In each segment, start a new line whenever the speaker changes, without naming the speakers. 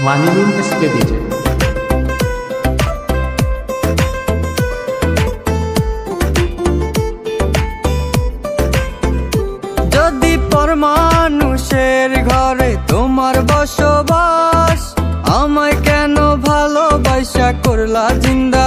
SK DJ
যদি পরমানুষের ঘরে তোমার বসবাস আমায় কেন ভালোবাসা করলা জিন্দা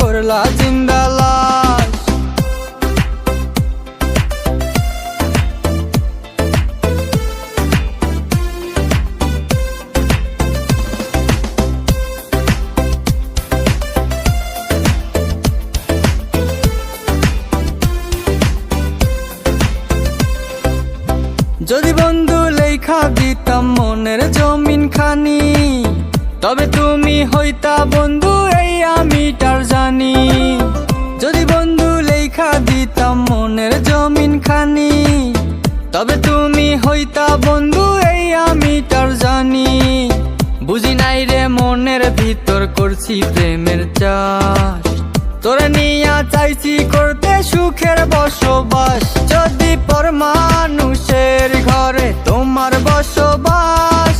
করলা জিন্দা লাশ। যদি বন্ধু লেখা দিতাম মনের জমিন খানি তবে তুমি হইতা বন্ধু। তবে তুমি হইতা বন্ধু, এই আমি তার জানি। বুঝি নাই রে মনের ভিতর করছি প্রেমের চাষ। তোরে নিয়া চাইছি করতে সুখের বসবাস। যদি পরমানুষের ঘরে তোমার বসবাস,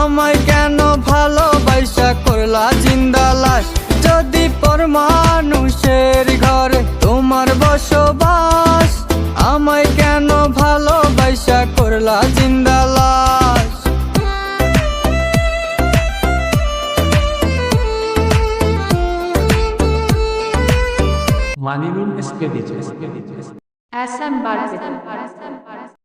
আমায় কেন ভালোবাসা করলা জিন্দা লাশ? যদি পরমানুষের ঘরে তোমার বসবাস, আমায় করলা জিন্দা লাশ
মানিরুল এসকে দিচ্ছে
SM Barbeton.